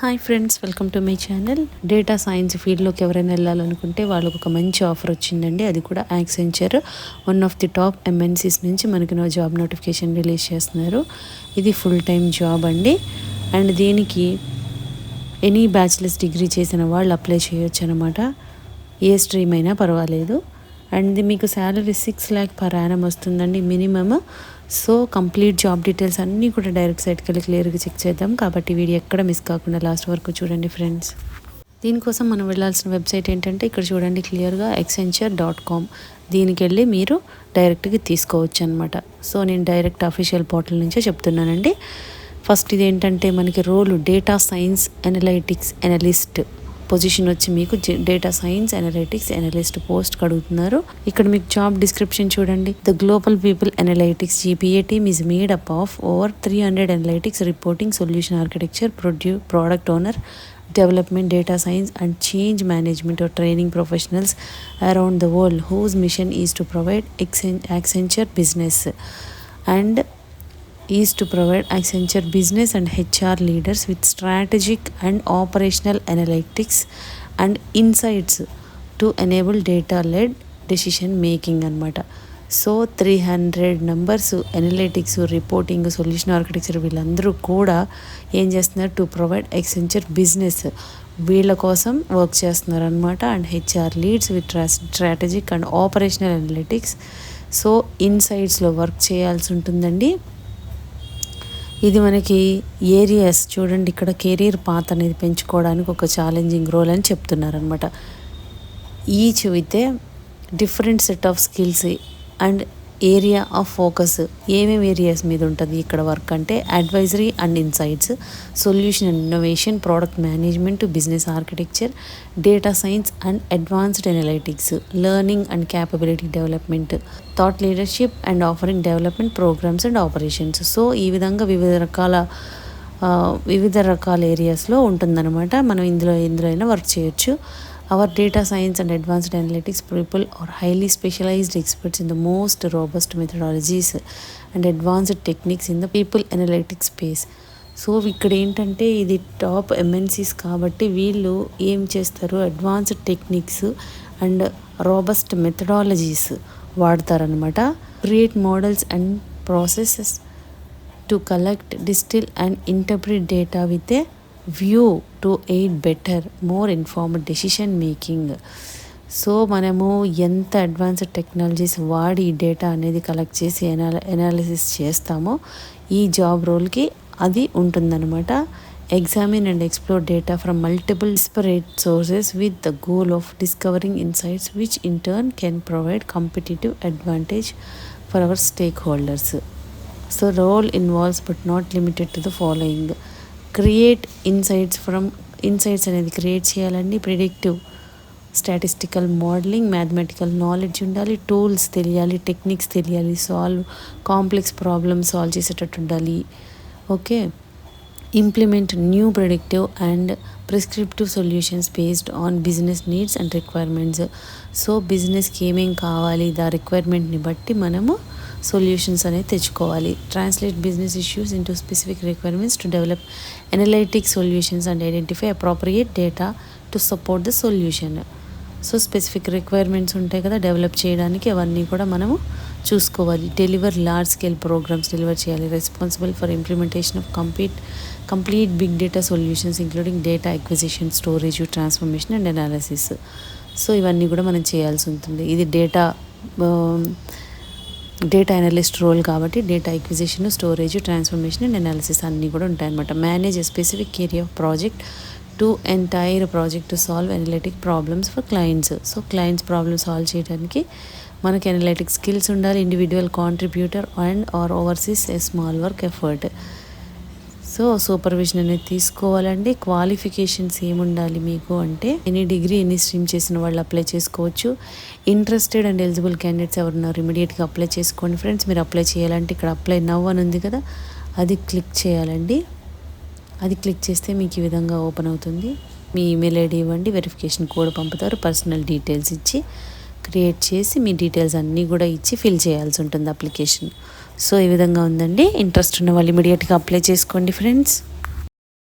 Hi friends welcome to my channel data science ఫీల్డ్లోకి ఎవరైనా వెళ్ళాలనుకుంటే వాళ్ళకు ఒక మంచి ఆఫర్ వచ్చిందండి. అది కూడా Accenture one of the top MNCs నుంచి మనకి నా జాబ్ నోటిఫికేషన్ రిలీజ్ చేస్తున్నారు. ఇది ఫుల్ టైం జాబ్ అండి. అండ్ దీనికి ఎనీ బ్యాచిలర్స్ డిగ్రీ చేసిన వాళ్ళు అప్లై చేయొచ్చు అనమాట ఏ స్ట్రీమ్ అయినా పర్వాలేదు. అండ్ మీకు salary six lakh per annum వస్తుందండి. Minimum so complete job details అన్నీ కూడా డైరెక్ట్ సైట్కి వెళ్ళి క్లియర్గా చెక్ చేద్దాం. కాబట్టి వీడియో ఎక్కడ మిస్ కాకుండా లాస్ట్ వరకు చూడండి ఫ్రెండ్స్. దీనికోసం మనం వెళ్ళాల్సిన వెబ్సైట్ ఏంటంటే ఇక్కడ చూడండి క్లియర్గా ఎక్సెంచర్ డాట్ కామ్ దీనికి వెళ్ళి మీరు డైరెక్ట్గా తీసుకోవచ్చు అనమాట సో నేను డైరెక్ట్ అఫీషియల్ పోర్టల్ నుంచే చెప్తున్నానండి. ఫస్ట్ ఇది ఏంటంటే మనకి role data science analytics analyst position వచ్చి మీకు data science analytics analyst post అడుగుతున్నారు ఇక్కడ మీకు జాబ్ డిస్క్రిప్షన్ చూడండి. The global people analytics GPA team is made up of over three hundred analytics reporting solution architecture ప్రొడ్యూ product owner development data science and change management or training professionals around the world world mission is to provide ఎక్సెన్ Accenture business and is to provide Accenture business and HR leaders with strategic and operational analytics and insights to enable data led decision making అనమాట so three hundred numbers analytics reporting solution architecture వీళ్ళందరూ కూడా ఏం చేస్తున్నారు? To provide Accenture business వీళ్ళ కోసం work చేస్తున్నారు అనమాట and HR leads with strategic and operational analytics so ఇన్సైడ్స్లో work చేయాల్సి ఉంటుందండి. ఇది మనకి ఏరియాస్ చూడండి ఇక్కడ కెరీర్ పాత్ అనేది పెంచుకోవడానికి ఒక ఛాలెంజింగ్ రోల్ అని చెప్తున్నారు అనమాట each with a different set of skills and area of focus ఏమేమి ఏరియాస్ మీద ఉంటుంది ఇక్కడ వర్క్ అంటే advisory and insights solution and innovation product management business architecture data science and advanced analytics learning and capability development thought leadership and offering development programmes and operations so ఈ విధంగా వివిధ రకాల వివిధ రకాల ఏరియాస్లో ఉంటుందన్నమాట. మనం ఇందులో ఎందులో అయినా వర్క్ చేయొచ్చు. Our data science and advanced analytics people are highly specialised experts in the most robust methodologies and advanced techniques in the people analytics space so ఇక్కడ ఏంటంటే ఇది టాప్ ఎంఎన్సీస్ కాబట్టి వీళ్ళు ఏం చేస్తారు? Advanced techniques and robust methodologies వాడతారనమాట create models and processes to collect distil and interpret data with view to aid better more informed decision making. So మనము ఎంత advanced technologies వాడి డేటా అనేది కలెక్ట్ చేసి ఎనాల analysis చేస్తామో ఈ జాబ్ రోల్కి అది ఉంటుందన్నమాట. Examine and explore data from multiple disparate sources with the goal of discovering insights which in turn can provide competitive advantage for our stakeholders so role involves but not limited to the following create insights from insights అనేది create చేయాలండి. Predictive statistical modelling mathematical knowledge ఉండాలి tools తెలియాలి techniques తెలియాలి solve complex problems solve చేసేటట్టు ఉండాలి. Okay? Implement new predictive and prescriptive solutions based on business needs and requirements. So బిజినెస్కి ఏమేం కావాలి? దా రిక్వైర్మెంట్ని బట్టి మనము సొల్యూషన్స్ అనేది తెచ్చుకోవాలి. Translate business issues into specific requirements to develop analytic solutions and identify appropriate data to support the solution so specific requirements ఉంటాయి కదా develop చేయడానికి అవన్నీ కూడా మనము చూసుకోవాలి. Deliver large scale programmes deliver చేయాలి. Responsible for implementation of complete complete big data solutions including data acquisition storage transformation and analysis so ఇవన్నీ కూడా మనం చేయాల్సి ఉంటుంది. ఇది డేటా డేటా అనలిస్ట్ రోల్ కాబట్టి data acquisition storage transformation and analysis అన్నీ కూడా ఉంటాయన్నమాట. Manage specific area of project to entire project to solve analytic problems for clients so clients problem solve చేయడానికి మనకి అనలిటిక్ స్కిల్స్ ఉండాలి individual contributor and or oversees a small work effort so supervision అనేది తీసుకోవాలండి. Qualifications ఏముండాలి మీకు అంటే any degree any stream చేసిన వాళ్ళు అప్లై చేసుకోవచ్చు. ఇంట్రెస్టెడ్ అండ్ ఎలిజిబుల్ క్యాండిడేట్స్ ఎవరున్నారు ఇమీడియట్గా అప్లై చేసుకోండి ఫ్రెండ్స్. మీరు అప్లై చేయాలంటే ఇక్కడ అప్లై నవ్ అని ఉంది కదా అది క్లిక్ చేయాలండి. అది క్లిక్ చేస్తే మీకు ఈ విధంగా ఓపెన్ అవుతుంది. మీ ఈమెయిల్ ఐడి ఇవ్వండి వెరిఫికేషన్ కోడ్ పంపుతారు పర్సనల్ డీటెయిల్స్ ఇచ్చి క్రియేట్ చేసి మీ డీటెయిల్స్ అన్నీ కూడా ఇచ్చి ఫిల్ చేయాల్సి ఉంటుంది అప్లికేషన్. సో ఈ విధంగా ఉందండి. ఇంట్రెస్ట్ ఉన్న వాళ్ళు ఇమీడియట్గా అప్లై చేసుకోండి ఫ్రెండ్స్.